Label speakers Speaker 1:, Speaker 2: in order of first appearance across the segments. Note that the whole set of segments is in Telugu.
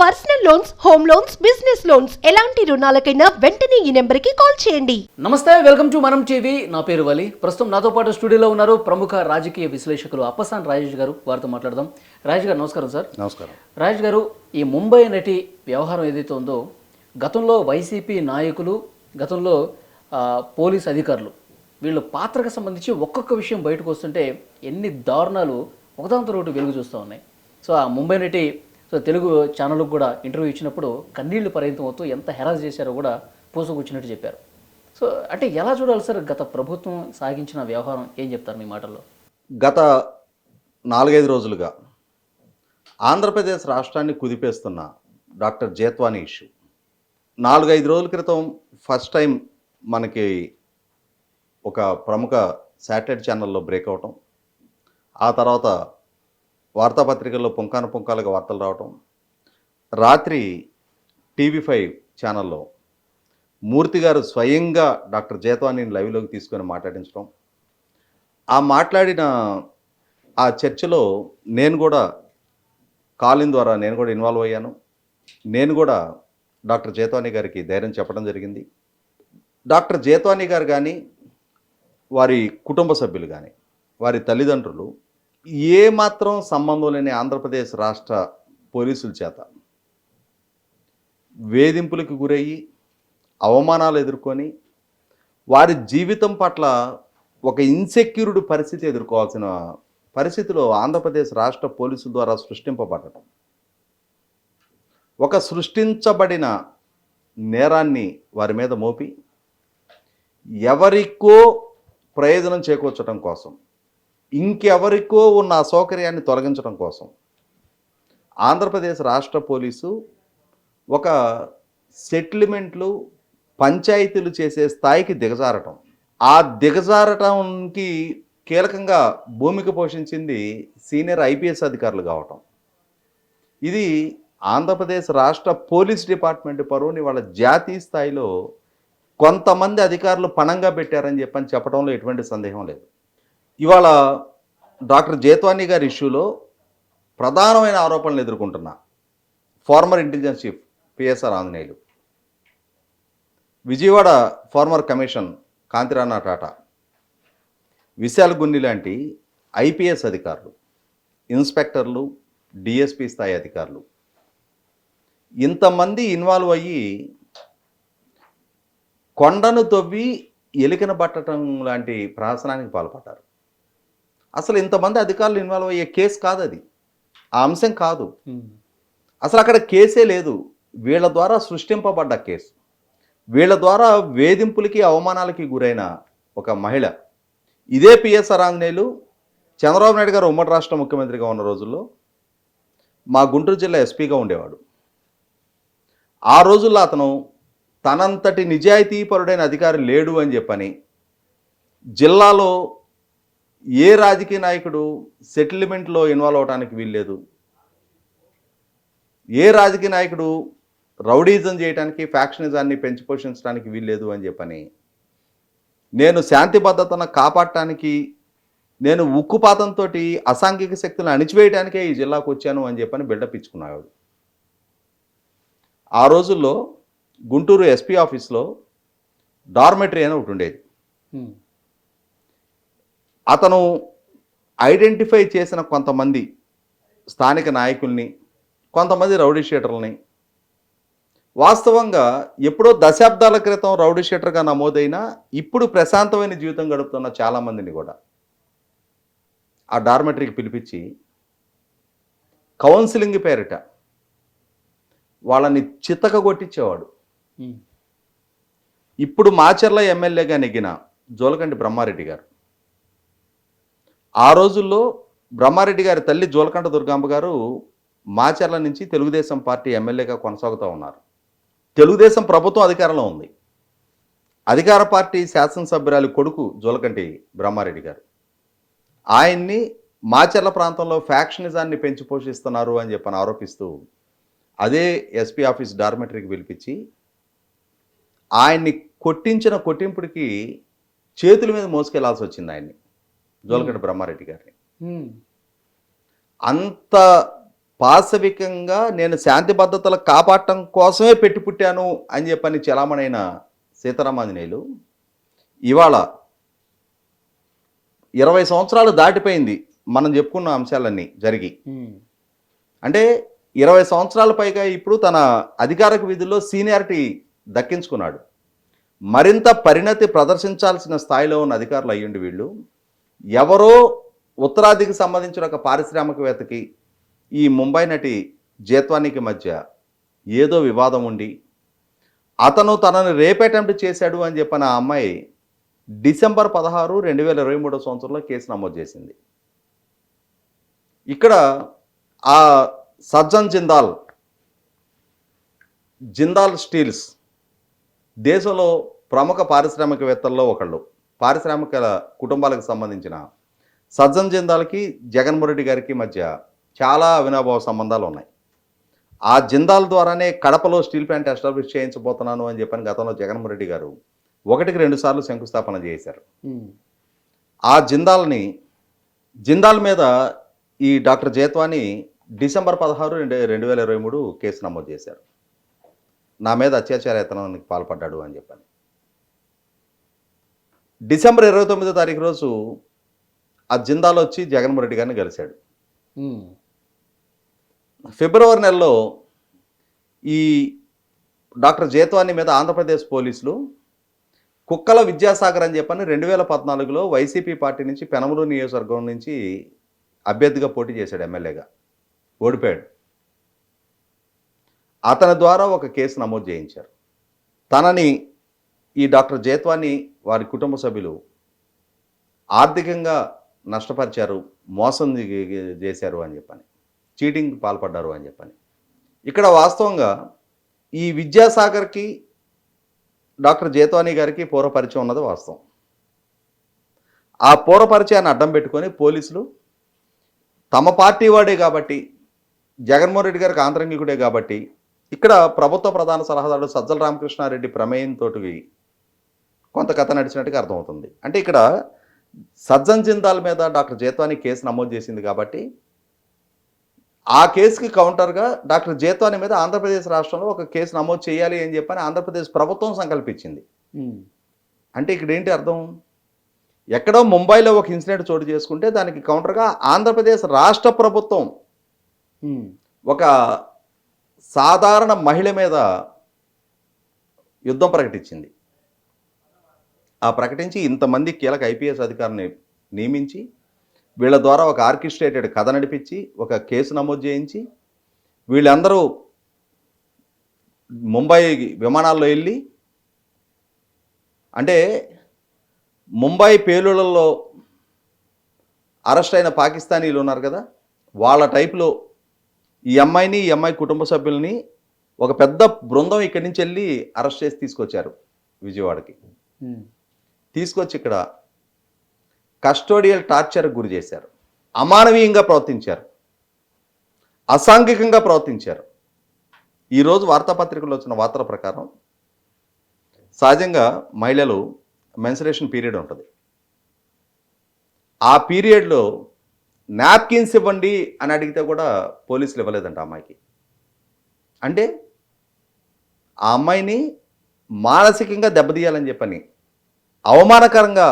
Speaker 1: Personal loans home loans business loans. ఎలాంటి రుణాలకైనా వెంటనే ఈ నెంబర్కి కాల్ చేయండి.
Speaker 2: నమస్తే వెల్కమ్ టు మనం టీవీ. నా పేరు వలి. ప్రస్తుతం నాతో పాటు స్టూడియోలో ఉన్నారు ప్రముఖ రాజకీయ విశ్లేషకులు అప్పసాన్ రాజేష్ గారు. వారితో మాట్లాడదాం. రాజేష్ గారు నమస్కారం సార్.
Speaker 3: నమస్కారం.
Speaker 2: రాజేష్ గారు ఈ ముంబై నటి వ్యవహారం ఏదైతే ఉందో గతంలో వైసీపీ నాయకులు గతంలో ఆ, పోలీస్ అధికారులు వీళ్ళు పాత్రకు సంబంధించి ఒక్కొక్క విషయం బయటకు వస్తుంటే ఎన్ని దారుణాలు ఒకదాంతో ఒకటి వెలుగు చూస్తూ ఉన్నాయి. సో ఆ ముంబై నటి సో తెలుగు ఛానల్కి కూడా ఇంటర్వ్యూ ఇచ్చినప్పుడు కన్నీళ్ళు పరిమితం అవుతూ ఎంత హెరాస్ చేశారో కూడా పూసకూర్చున్నట్టు చెప్పారు. సో అంటే ఎలా చూడాలి సార్ గత ప్రభుత్వం సాగించిన వ్యవహారం? ఏం చెప్తారు మీ మాటల్లో?
Speaker 3: గత నాలుగైదు రోజులుగా ఆంధ్రప్రదేశ్ రాష్ట్రాన్ని కుదిపేస్తున్న డాక్టర్ జేత్వాని ఇష్యూ. నాలుగైదు రోజుల క్రితం ఫస్ట్ టైం మనకి ఒక ప్రముఖ శాటిలైట్ ఛానల్లో బ్రేక్ అవటం. ఆ తర్వాత వార్తాపత్రికల్లో పుంకాను పుంకాలుగా వార్తలు రావటం. రాత్రి టీవీ ఫైవ్ ఛానల్లో మూర్తి గారు స్వయంగా డాక్టర్ జేత్వానీని లైవ్లోకి తీసుకొని మాట్లాడించడం ఆ మాట్లాడిన ఆ చర్చలో నేను కూడా కాలిన్ ద్వారా నేను కూడా ఇన్వాల్వ్ అయ్యాను. నేను కూడా డాక్టర్ జయత్వాణి గారికి ధైర్యం చెప్పడం జరిగింది. డాక్టర్ జేత్వానీ గారు కానీ వారి కుటుంబ సభ్యులు కానీ వారి తల్లిదండ్రులు ఏమాత్రం సంబంధం లేని ఆంధ్రప్రదేశ్ రాష్ట్ర పోలీసుల చేత వేధింపులకు గురయ్యి అవమానాలు ఎదుర్కొని వారి జీవితం పట్ల ఒక ఇన్సెక్యూర్డ్ పరిస్థితి ఎదుర్కోవాల్సిన పరిస్థితిలో ఆంధ్రప్రదేశ్ రాష్ట్ర పోలీసుల ద్వారా సృష్టింపబడటం. ఒక సృష్టించబడిన నేరాన్ని వారి మీద మోపి ఎవరికో ప్రయోజనం చేకూర్చడం కోసం ఇంకెవరికో ఉన్న అసౌకర్యాన్ని తొలగించడం కోసం ఆంధ్రప్రదేశ్ రాష్ట్ర పోలీసు ఒక సెటిల్మెంట్లు పంచాయతీలు చేసే స్థాయికి దిగజారటం. ఆ దిగజారటంకి కీలకంగా భూమిక పోషించింది సీనియర్ ఐపీఎస్ అధికారులు కావటం. ఇది ఆంధ్రప్రదేశ్ రాష్ట్ర పోలీస్ డిపార్ట్మెంట్ పరువుని వాళ్ళ జాతీయ స్థాయిలో కొంతమంది అధికారులు పణంగా పెట్టారని చెప్పని చెప్పడంలో ఎటువంటి సందేహం లేదు. ఇవాళ డాక్టర్ జేత్వానీ గారి ఇష్యూలో ప్రధానమైన ఆరోపణలు ఎదుర్కొంటున్న. Former intelligence chief PSR Anjaneyulu. Vijayawada former commission Kanthi Rana Tata. Vishal Gunni లాంటి ఐపీఎస్ అధికారులు ఇన్స్పెక్టర్లు డిఎస్పి స్థాయి అధికారులు. ఇంతమంది ఇన్వాల్వ్ అయ్యి కొండను తవ్వి ఎలికన పట్టడం లాంటి ప్రహసనానికి పాల్పడ్డారు. అసలు ఇంతమంది అధికారులు ఇన్వాల్వ్ అయ్యే కేసు కాదు అది ఆ అంశం కాదు. అసలు అక్కడ కేసే లేదు. వీళ్ళ ద్వారా సృష్టింపబడ్డ కేసు. వీళ్ళ ద్వారా వేధింపులకి అవమానాలకి గురైన ఒక మహిళ. ఇదే పిఎస్ఆర్ ఆంజనేయులు చంద్రబాబు నాయుడు గారు ఉమ్మడి రాష్ట్ర ముఖ్యమంత్రిగా ఉన్న రోజుల్లో మా గుంటూరు జిల్లా ఎస్పీగా ఉండేవాడు. ఆ రోజుల్లో అతను తనంతటి నిజాయితీపరుడైన అధికారి లేడు అని చెప్పని జిల్లాలో ఏ రాజకీయ నాయకుడు సెటిల్మెంట్లో ఇన్వాల్వ్ అవడానికి వీల్లేదు. ఏ రాజకీయ నాయకుడు రౌడీజం చేయడానికి ఫ్యాక్షనిజాన్ని పెంచి పోషించడానికి వీల్లేదు అని చెప్పని నేను శాంతి భద్రతను కాపాడటానికి నేను ఉక్కుపాతంతో అసాంఘిక శక్తులను అణిచివేయడానికే ఈ జిల్లాకు వచ్చాను అని చెప్పని బిల్డప్ ఇచ్చుకున్నాడు. ఆ రోజుల్లో గుంటూరు ఎస్పీ ఆఫీస్లో డార్మెటరీ అని ఒకటి ఉండేది. అతను ఐడెంటిఫై చేసిన కొంతమంది స్థానిక నాయకుల్ని కొంతమంది రౌడీ షీటర్లని. వాస్తవంగా ఎప్పుడో దశాబ్దాల క్రితం రౌడీ షీటర్గా నమోదైన ఇప్పుడు ప్రశాంతమైన జీవితం గడుపుతున్న చాలామందిని కూడా ఆ డార్మెటరీకి పిలిపించి కౌన్సిలింగ్ పేరిట వాళ్ళని చితక కొట్టించేవాడు ఇప్పుడు మాచర్ల ఎమ్మెల్యేగా నెగ్గిన జోలకంటి బ్రహ్మారెడ్డి గారు. ఆ రోజుల్లో బ్రహ్మారెడ్డి గారి తల్లి జోలకంట దుర్గాంబ గారు మాచర్ల నుంచి తెలుగుదేశం పార్టీ ఎమ్మెల్యేగా కొనసాగుతూ ఉన్నారు. తెలుగుదేశం ప్రభుత్వం అధికారంలో ఉంది. అధికార పార్టీ శాసనసభ్యురాలి కొడుకు జోలకంటి బ్రహ్మారెడ్డి గారు. ఆయన్ని మాచర్ల ప్రాంతంలో ఫ్యాక్షనిజాన్ని పెంచి పోషిస్తున్నారు అని చెప్పని ఆరోపిస్తూ అదే ఎస్పీ ఆఫీస్ డార్మెటరీకి పిలిపించి ఆయన్ని కొట్టించిన కొట్టింపుడికి చేతుల మీద మోసుకెళ్ళాల్సి వచ్చింది ఆయన్ని. జోలకంటి బ్రహ్మారెడ్డి గారిని. అంత పాశవికంగా నేను శాంతి భద్రతలు కాపాడటం కోసమే పెట్టి పుట్టాను అని చెప్పని చలామణైన సీతారామాంజనేయులు ఇవాళ ఇరవై సంవత్సరాలు దాటిపోయింది మనం చెప్పుకున్న అంశాలన్నీ జరిగి. అంటే ఇరవై సంవత్సరాల పైగా ఇప్పుడు తన అధికారిక విధుల్లో సీనియారిటీ దక్కించుకున్నాడు. మరింత పరిణతి ప్రదర్శించాల్సిన స్థాయిలో ఉన్న అధికారులు అయ్యుండి వీళ్ళు. ఎవరో ఉత్తరాదికి సంబంధించిన ఒక పారిశ్రామికవేత్తకి ఈ ముంబై నటి జేత్వానికి మధ్య ఏదో వివాదం ఉండి అతను తనను రేప్ అటెంప్ట్ చేశాడు అని చెప్పిన ఆ అమ్మాయి డిసెంబర్ పదహారు రెండు వేల ఇరవై మూడో సంవత్సరంలో కేసు నమోదు చేసింది. ఇక్కడ ఆ సజ్జన్ జిందాల్ జిందాల్ స్టీల్స్ దేశంలో ప్రముఖ పారిశ్రామికవేత్తల్లో ఒకళ్ళు. పారిశ్రామిక కుటుంబాలకు సంబంధించిన సజ్జన్ జిందాల్కి జగన్మోహన్ రెడ్డి గారికి మధ్య చాలా అవినాభావ సంబంధాలు ఉన్నాయి. ఆ జిందాల్ ద్వారానే కడపలో స్టీల్ ప్లాంట్ ఎస్టాబ్లిష్ చేయించబోతున్నాను అని చెప్పని గతంలో జగన్మోహన్ రెడ్డి గారు ఒకటికి రెండు సార్లు శంకుస్థాపన చేశారు. ఆ జిందాల్ని జిందాల్ మీద ఈ డాక్టర్ జేత్వాని డిసెంబర్ పదహారు రెండు రెండు వేల ఇరవై మూడు కేసు నమోదు చేశారు. నా మీద అత్యాచార యత్నానికి పాల్పడ్డాడు అని చెప్పాను. డిసెంబర్ ఇరవై తొమ్మిదో తారీఖు రోజు ఆ జిందాల్ వచ్చి జగన్మోహన్ రెడ్డి గారిని కలిశాడు. ఫిబ్రవరి నెలలో ఈ డాక్టర్ జేత్వాని మీద ఆంధ్రప్రదేశ్ పోలీసులు కుక్కల విద్యాసాగర్ అని చెప్పని రెండు వేల పద్నాలుగులో వైసీపీ పార్టీ నుంచి పెనమలూరు నియోజకవర్గం నుంచి అభ్యర్థిగా పోటీ చేశాడు ఎమ్మెల్యేగా. ఓడిపోయాడు. అతని ద్వారా ఒక కేసు నమోదు చేయించారు. తనని ఈ డాక్టర్ జేత్వాని వారి కుటుంబ సభ్యులు ఆర్థికంగా నష్టపరిచారు మోసం చేశారు అని చెప్పని చీటింగ్ పాల్పడ్డారు అని చెప్పని. ఇక్కడ వాస్తవంగా ఈ విద్యాసాగర్కి డాక్టర్ జేత్వాని గారికి పూర్వపరిచయం ఉన్నది వాస్తవం. ఆ పూర్వపరిచయాన్ని అడ్డం పెట్టుకొని పోలీసులు తమ పార్టీ వాడే కాబట్టి జగన్మోహన్ రెడ్డి గారికి ఆంతరంగికుడే కాబట్టి ఇక్కడ ప్రభుత్వ ప్రధాన సలహాదారుడు సజ్జల రామకృష్ణారెడ్డి ప్రమేయంతో కొంత కథ నడిచినట్టుగా అర్థమవుతుంది. అంటే ఇక్కడ సజ్జన్ జిందాల్ మీద డాక్టర్ జేత్వాని కేసు నమోదు చేసింది కాబట్టి ఆ కేసుకి కౌంటర్గా డాక్టర్ జేత్వాని మీద ఆంధ్రప్రదేశ్ రాష్ట్రంలో ఒక కేసు నమోదు చేయాలి అని చెప్పని ఆంధ్రప్రదేశ్ ప్రభుత్వం సంకల్పించింది. అంటే ఇక్కడ ఏంటి అర్థం? ఎక్కడో ముంబైలో ఒక ఇన్సిడెంట్ చోటు చేసుకుంటే దానికి కౌంటర్గా ఆంధ్రప్రదేశ్ రాష్ట్ర ప్రభుత్వం ఒక సాధారణ మహిళ మీద యుద్ధం ప్రకటించింది. ఆ ప్రకటించి ఇంతమంది కీలక ఐపీఎస్ అధికారిని నియమించి వీళ్ళ ద్వారా ఒక ఆర్కిస్ట్రేటెడ్ కథ నడిపించి ఒక కేసు నమోదు చేయించి వీళ్ళందరూ ముంబై విమానాల్లో వెళ్ళి అంటే ముంబై పేలుళ్ళలో అరెస్ట్ అయిన పాకిస్తానీలు ఉన్నారు కదా వాళ్ళ టైప్లో ఈ అమ్మాయిని ఈ అమ్మాయి కుటుంబ సభ్యుల్ని ఒక పెద్ద బృందం ఇక్కడి నుంచి వెళ్ళి అరెస్ట్ చేసి తీసుకొచ్చారు విజయవాడకి. తీసుకొచ్చి ఇక్కడ కస్టోడియల్ టార్చర్ గురి చేశారు. అమానవీయంగా ప్రవర్తించారు. అసాంఘికంగా ప్రవర్తించారు. ఈరోజు వార్తాపత్రికల్లో వచ్చిన వార్తల ప్రకారం సహజంగా మహిళలు మెన్సరేషన్ పీరియడ్ ఉంటుంది. ఆ పీరియడ్లో నాప్కిన్స్ ఇవ్వండి అని అడిగితే కూడా పోలీసులు ఇవ్వలేదంట అమ్మాయికి. అంటే ఆ అమ్మాయిని మానసికంగా దెబ్బతీయాలని చెప్పని అవమానకరంగా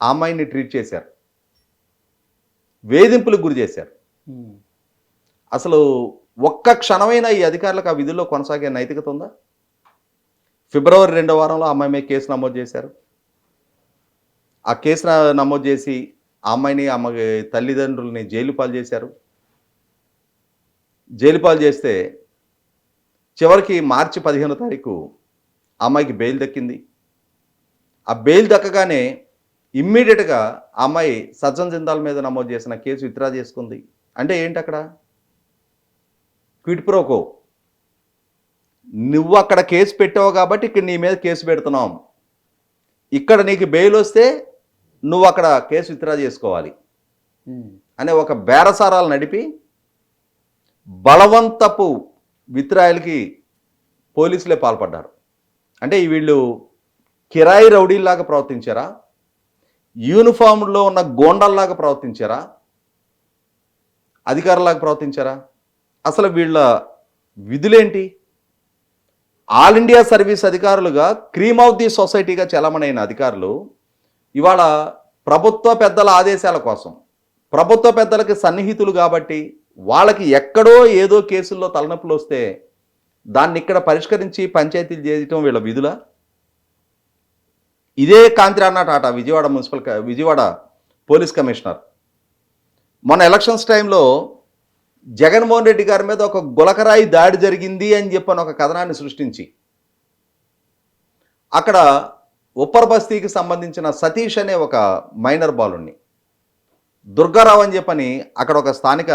Speaker 3: అమ్మాయిని ట్రీట్ చేశారు. వేధింపులకు గురి చేశారు. అసలు ఒక్క క్షణమైన ఈ అధికారులకు ఆ విధుల్లో కొనసాగే నైతికత ఉందా? ఫిబ్రవరి రెండో వారంలో అమ్మాయి మీద కేసు నమోదు చేశారు. ఆ కేసు నమోదు చేసి ఆ అమ్మాయిని అమ్మ తల్లిదండ్రుల్ని జైలు పాలు చేశారు. జైలు పాలు చేస్తే చివరికి మార్చి పదిహేనో తారీఖు అమ్మాయికి బెయిల్ దక్కింది. ఆ బెయిల్ దక్కగానే ఇమ్మీడియట్గా ఆ అమ్మాయి సజ్జన్ జిందాల్ మీద నమోదు చేసిన కేసు విత్డ్రా చేసుకుంది. అంటే ఏంటి అక్కడ క్విట్ ప్రోకో నువ్వు అక్కడ కేసు పెట్టావు కాబట్టి ఇక్కడ నీ మీద కేసు పెడుతున్నాం. ఇక్కడ నీకు బెయిల్ వస్తే నువ్వు అక్కడ కేసు విత్డ్రా చేసుకోవాలి. అనే ఒక బేరసారాలు నడిపి బలవంతపు విత్రాయలకి పోలీసులే పాల్పడ్డారు. అంటే ఈ వీళ్ళు కిరాయి రౌడీల్లాగా ప్రవర్తించారా? యూనిఫామ్లో ఉన్న గోండల్లాగా ప్రవర్తించారా? అధికారులాగా ప్రవర్తించారా? అసలు వీళ్ళ విధులేంటి? ఆల్ ఇండియా సర్వీస్ అధికారులుగా క్రీమ్ ఆఫ్ ది సొసైటీగా చలమణైన అధికారులు ఇవాళ ప్రభుత్వ పెద్దల ఆదేశాల కోసం ప్రభుత్వ పెద్దలకి సన్నిహితులు కాబట్టి వాళ్ళకి ఎక్కడో ఏదో కేసుల్లో తలనొప్పులు వస్తే దాన్ని ఇక్కడ పరిష్కరించి పంచాయతీలు చేయటం వీళ్ళ విధులా? ఇదే కాంతి అన్నట Tata Vijayawada municipal Vijayawada police commissioner. మన ఎలక్షన్స్ టైంలో జగన్మోహన్ రెడ్డి గారి మీద ఒక గులకరాయి దాడి జరిగింది అని చెప్పని ఒక కథనాన్ని సృష్టించి. అక్కడ ఉప్పర్ బస్తీకి సంబంధించిన సతీష్ అనే ఒక మైనర్ బాలుణ్ణి దుర్గారావు అని చెప్పని అక్కడ ఒక స్థానిక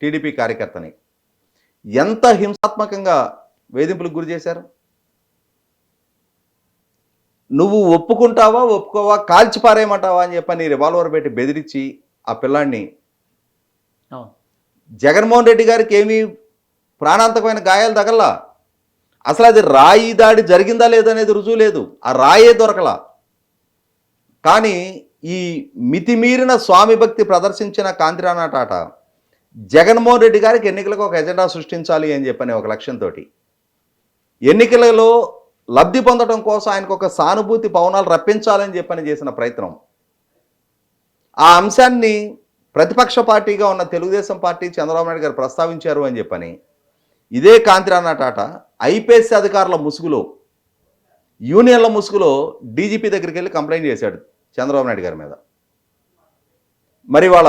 Speaker 3: టీడీపీ కార్యకర్తని ఎంత హింసాత్మకంగా వేధింపులకు గురి చేశారు? నువ్వు ఒప్పుకుంటావా ఒప్పుకోవా కాల్చి పారేయమంటావా అని చెప్పని రివాల్వర్ పెట్టి బెదిరించి ఆ పిల్లాడిని జగన్మోహన్ రెడ్డి గారికి ఏమీ ప్రాణాంతకమైన గాయాలు తగల్లా? అసలు అది రాయి దాడి జరిగిందా లేదనేది రుజువు లేదు. ఆ రాయే దొరకలా. కానీ ఈ మితిమీరిన స్వామి భక్తి ప్రదర్శించిన కాంతిరాణా టాటా జగన్మోహన్ రెడ్డి గారికి ఎన్నికలకు ఒక ఎజెండా సృష్టించాలి అని చెప్పని ఒక లక్ష్యంతో ఎన్నికలలో లబ్ధి పొందడం కోసం ఆయనకు ఒక సానుభూతి పవనాలు రప్పించాలని చెప్పని చేసిన ప్రయత్నం. ఆ అంశాన్ని ప్రతిపక్ష పార్టీగా ఉన్న తెలుగుదేశం పార్టీ చంద్రబాబు నాయుడు గారు ప్రస్తావించారు అని చెప్పని ఇదే కాంతిరాణా టాటా ఐపీఎస్సీ అధికారుల ముసుగులో యూనియన్ల ముసుగులో డీజీపీ దగ్గరికి వెళ్ళి కంప్లైంట్ చేశాడు చంద్రబాబు నాయుడు గారి మీద. మరి వాళ్ళ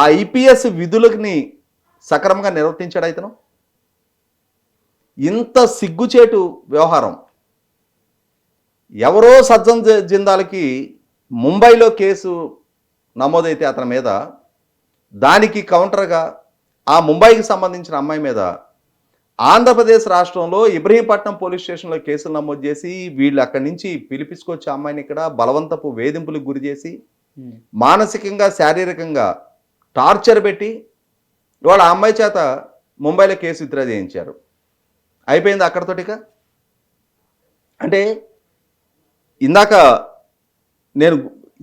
Speaker 3: ఆ ఐపీఎస్ విధులని సక్రమంగా నిర్వర్తించాడు ఇతను? ఇంత సిగ్గుచేటు వ్యవహారం ఎవరో సజ్జన్ జిందాల్కి ముంబైలో కేసు నమోదైతే అతని మీద దానికి కౌంటర్గా ఆ ముంబైకి సంబంధించిన అమ్మాయి మీద ఆంధ్రప్రదేశ్ రాష్ట్రంలో ఇబ్రహీంపట్నం పోలీస్ స్టేషన్లో కేసులు నమోదు చేసి వీళ్ళు అక్కడి నుంచి పిలిపించుకొచ్చి అమ్మాయిని ఇక్కడ బలవంతపు వేధింపులకు గురి చేసి. మానసికంగా శారీరకంగా టార్చర్ పెట్టి ఇవాళ ఆ అమ్మాయి చేత ముంబైలో కేసు విత్డ్రా చేయించారు అయిపోయింది అక్కడతోటిక అంటే ఇందాక నేను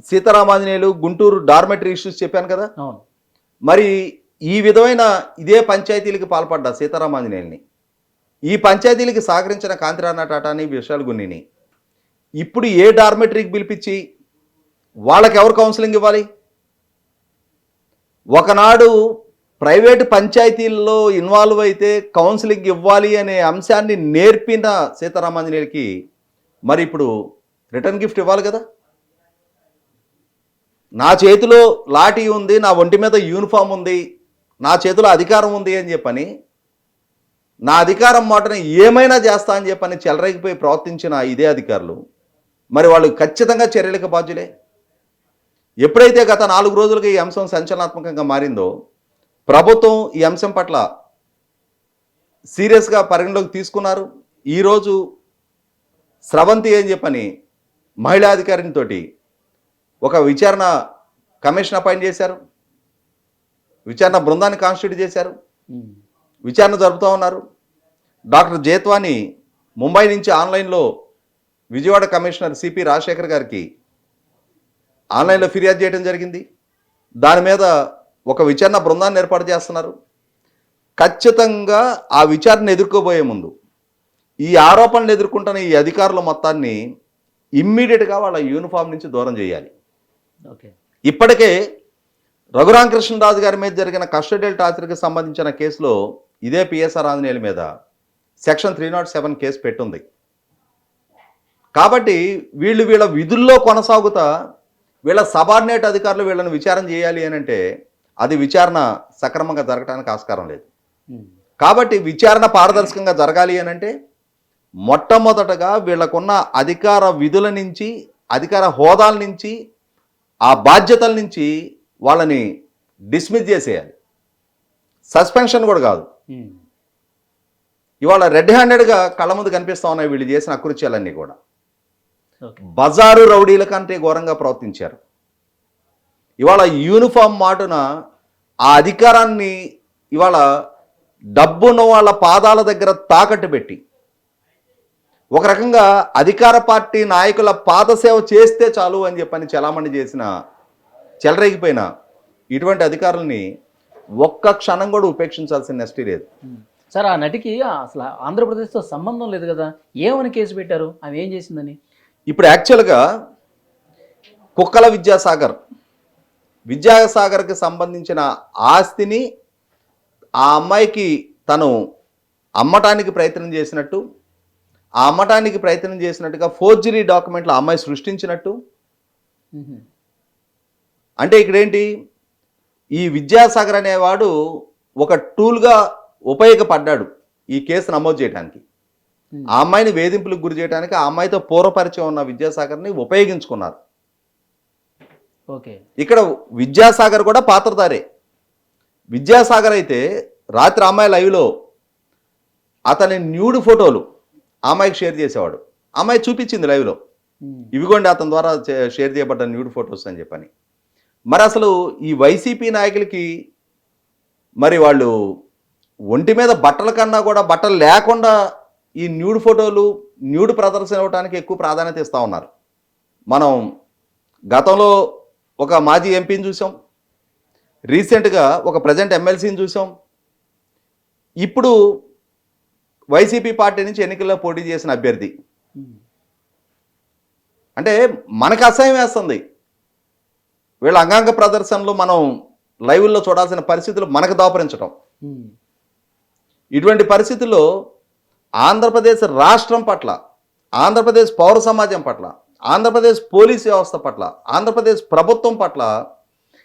Speaker 3: సీతారామాంజనేయులు గుంటూరు డార్మెటరీ ఇష్యూస్ చెప్పాను కదా?
Speaker 2: అవును.
Speaker 3: మరి ఈ విధమైన ఇదే పంచాయతీలకి పాల్పడ్డ సీతారామాంజనేయుల్ని? ఈ పంచాయతీలకి సహకరించిన కాంతిరాణ టాటాని విషయాలు గున్నిని. ఇప్పుడు ఏ డార్మెటరీకి పిలిపించి వాళ్ళకి ఎవరు కౌన్సిలింగ్ ఇవ్వాలి? ఒకనాడు ప్రైవేటు పంచాయతీల్లో ఇన్వాల్వ్ అయితే కౌన్సిలింగ్ ఇవ్వాలి అనే అంశాన్ని నేర్పిన సీతారామాంజనేయులకి మరి ఇప్పుడు రిటర్న్ గిఫ్ట్ ఇవ్వాలి కదా? నా చేతిలో లాఠీ ఉంది నా ఒంటి మీద యూనిఫామ్ ఉంది నా చేతిలో అధికారం ఉంది అని చెప్పని నా అధికారం మాటని ఏమైనా చేస్తా అని చెప్పని చెలరేగిపోయి ప్రవర్తించిన ఇదే అధికారులు మరి వాళ్ళు ఖచ్చితంగా చర్యలకు బాధ్యులే? ఎప్పుడైతే గత నాలుగు రోజులుగా ఈ అంశం సంచలనాత్మకంగా మారిందో ప్రభుత్వం ఈ అంశం పట్ల సీరియస్గా పరిగణలోకి తీసుకున్నారు. ఈరోజు స్రవంతి అని చెప్పని మహిళా అధికారినితోటి ఒక విచారణ కమిషన్ అపాయింట్ చేశారు. విచారణ బృందాన్ని కాన్స్టిట్యూట్ చేశారు.
Speaker 2: ఉమ్.
Speaker 3: విచారణ జరుపుతూ ఉన్నారు. డాక్టర్ జేత్వాని ముంబై నుంచి ఆన్లైన్లో విజయవాడ కమిషనర్ సిపి రాజశేఖర్ గారికి ఆన్లైన్లో ఫిర్యాదు చేయడం జరిగింది. దాని మీద ఒక విచారణ బృందాన్ని ఏర్పాటు చేస్తున్నారు. ఖచ్చితంగా ఆ విచారణ ఎదుర్కోబోయే ముందు ఈ ఆరోపణలు ఎదుర్కొంటున్న ఈ అధికారుల మొత్తాన్ని ఇమ్మీడియట్గా వాళ్ళ యూనిఫామ్ నుంచి దూరం చేయాలి.
Speaker 2: ఓకే.
Speaker 3: ఇప్పటికే రఘురామకృష్ణరాజు గారి మీద జరిగిన కస్టడియల్ టార్చర్కి సంబంధించిన కేసులో ఇదే పిఎస్ఆర్ ఆంజనేయుల మీద section three not seven case పెట్టుంది. కాబట్టి వీళ్ళు వీళ్ళ విధుల్లో కొనసాగుతా వీళ్ళ సబార్డినేట్ అధికారులు వీళ్ళని విచారణ చేయాలి అని అంటే అది విచారణ సక్రమంగా జరగడానికి ఆస్కారం లేదు. కాబట్టి విచారణ పారదర్శకంగా జరగాలి అని అంటే మొట్టమొదటగా వీళ్ళకున్న అధికార విధుల నుంచి అధికార హోదాల నుంచి ఆ బాధ్యతల నుంచి వాళ్ళని డిస్మిస్ చేసేయాలి. సస్పెన్షన్ కూడా కాదు. ఇవాళ రెడ్ హ్యాండెడ్గా కళ్ళ ముందు కనిపిస్తా ఉన్నాయి వీళ్ళు చేసిన అకృత్యాలన్నీ కూడా. బజారు రౌడీల కంటే ఘోరంగా ప్రవర్తించారు. ఇవాళ యూనిఫామ్ మాటున ఆ అధికారాన్ని ఇవాళ డబ్బున్న వాళ్ళ పాదాల దగ్గర తాకట్టు పెట్టి ఒక రకంగా అధికార పార్టీ నాయకుల పాదసేవ చేస్తే చాలు అని చెప్పని చలామణి చేసిన చెలరేగిపోయిన ఇటువంటి అధికారుల్ని ఒక్క క్షణం కూడా ఉపేక్షించాల్సిన నెస్టీ లేదు.
Speaker 2: సార్ ఆ నటికి అసలు ఆంధ్రప్రదేశ్తో సంబంధం లేదు కదా ఏమని కేసు పెట్టారు? ఆమె ఏం చేసిందని?
Speaker 3: ఇప్పుడు యాక్చువల్గా కుక్కల విద్యాసాగర్ విద్యాసాగర్కి సంబంధించిన ఆస్తిని ఆ అమ్మాయికి తను అమ్మటానికి ప్రయత్నం చేసినట్టు ఆ అమ్మటానికి ప్రయత్నం చేసినట్టుగా ఫోర్జరీ డాక్యుమెంట్లు అమ్మాయి సృష్టించినట్టు. అంటే ఇక్కడ ఏంటి ఈ విద్యాసాగర్ అనేవాడు ఒక టూల్గా ఉపయోగపడ్డాడు ఈ కేసు నమోదు చేయడానికి. ఆ అమ్మాయిని వేధింపులకు గురి చేయడానికి ఆ అమ్మాయితో పూర్వపరిచయం ఉన్న విద్యాసాగర్ని ఉపయోగించుకున్నారు.
Speaker 2: ఓకే.
Speaker 3: ఇక్కడ విద్యాసాగర్ కూడా పాత్రధారే. విద్యాసాగర్ అయితే రాత్రి అమ్మాయి లైవ్లో అతని న్యూడ్ ఫోటోలు అమ్మాయికి షేర్ చేసేవాడు. అమ్మాయి చూపించింది లైవ్లో
Speaker 2: మ్మ్.
Speaker 3: ఇవిగోండి అతని ద్వారా షేర్ చేయబడ్డ న్యూడ్ ఫొటోస్ అని చెప్పని. మరి అసలు ఈ వైసీపీ నాయకులకి మరి వాళ్ళు ఒంటి మీద బట్టల కన్నా కూడా బట్టలు లేకుండా ఈ న్యూడ్ ఫోటోలు న్యూడ్ ప్రదర్శన ఇవ్వడానికి ఎక్కువ ప్రాధాన్యత ఇస్తూ ఉన్నారు. మనం గతంలో ఒక మాజీ ఎంపీని చూసాం. రీసెంట్గా ఒక ప్రజెంట్ ఎమ్మెల్సీని చూసాం. ఇప్పుడు వైసీపీ పార్టీ నుంచి ఎన్నికల్లో పోటీ చేసిన అభ్యర్థి. అంటే మనకు అసహ్యం వేస్తుంది. వీళ్ళ అంగాంగ ప్రదర్శనలు మనం లైవ్లో చూడాల్సిన పరిస్థితులు మనకు దాపరించడం ఇటువంటి పరిస్థితుల్లో ఆంధ్రప్రదేశ్ రాష్ట్రం పట్ల ఆంధ్రప్రదేశ్ పౌర సమాజం పట్ల ఆంధ్రప్రదేశ్ పోలీస్ వ్యవస్థ పట్ల ఆంధ్రప్రదేశ్ ప్రభుత్వం పట్ల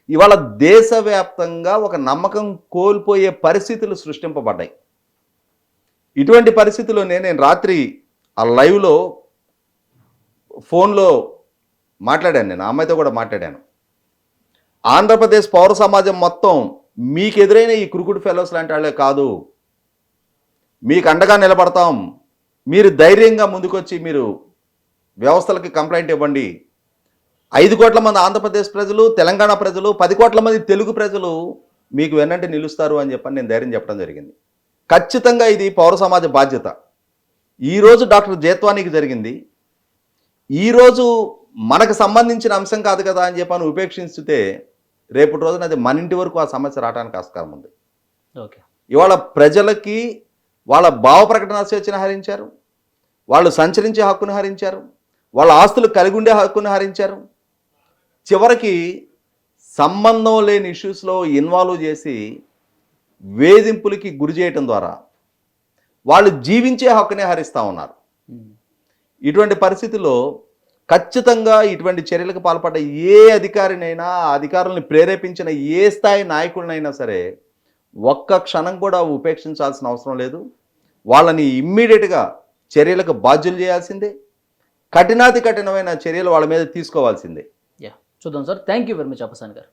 Speaker 3: ఇవాళ దేశవ్యాప్తంగా ఒక నమ్మకం కోల్పోయే పరిస్థితులు సృష్టింపబడ్డాయి. ఇటువంటి పరిస్థితుల్లోనే నేను రాత్రి ఆ లైవ్లో ఫోన్లో మాట్లాడాను నేను ఆ అమ్మాయితో కూడా మాట్లాడాను. ఆంధ్రప్రదేశ్ పౌర సమాజం మొత్తం మీకు ఎదురైన ఈ కురుకుడు ఫెలోస్ లాంటి వాళ్ళే కాదు. మీకు అండగా నిలబడతాం. మీరు ధైర్యంగా ముందుకొచ్చి మీరు వ్యవస్థలకి కంప్లైంట్ ఇవ్వండి. ఐదు కోట్ల మంది ఆంధ్రప్రదేశ్ ప్రజలు తెలంగాణ ప్రజలు పది కోట్ల మంది తెలుగు ప్రజలు మీకు వెన్నంటే నిలుస్తారు అని చెప్పని నేను ధైర్యం చెప్పడం జరిగింది. ఖచ్చితంగా ఇది పౌర సమాజ బాధ్యత. ఈరోజు డాక్టర్ జేత్వానికి జరిగింది. ఈరోజు మనకు సంబంధించిన అంశం కాదు కదా అని చెప్పని ఉపేక్షించితే రేపటి రోజున అది మన ఇంటి వరకు ఆ సమస్య రావడానికి ఆస్కారం ఉంది.
Speaker 2: ఓకే.
Speaker 3: ఇవాళ ప్రజలకి వాళ్ళ భావ ప్రకటన స్వేచ్ఛను హరించారు. వాళ్ళు సంచరించే హక్కును హరించారు. వాళ్ళ ఆస్తులు కలిగి ఉండే హక్కును హరించారు. చివరికి సంబంధం లేని ఇష్యూస్లో ఇన్వాల్వ్ చేసి వేధింపులకి గురి చేయటం ద్వారా వాళ్ళు జీవించే హక్కునే హరిస్తూ ఉన్నారు. ఇటువంటి పరిస్థితుల్లో ఖచ్చితంగా ఇటువంటి చర్యలకు పాల్పడ్డ ఏ అధికారినైనా ఆ అధికారులను ప్రేరేపించిన ఏ స్థాయి నాయకుడినైనా సరే ఒక్క క్షణం కూడా ఉపేక్షించాల్సిన అవసరం లేదు. వాళ్ళని ఇమ్మీడియట్గా చర్యలకు బాధ్యులు చేయాల్సిందే. కఠినాతి కఠినమైన చర్యలు వాళ్ళ మీద తీసుకోవాల్సిందే.
Speaker 2: యా చూద్దాం sir. Thank you very much Appasani గారు.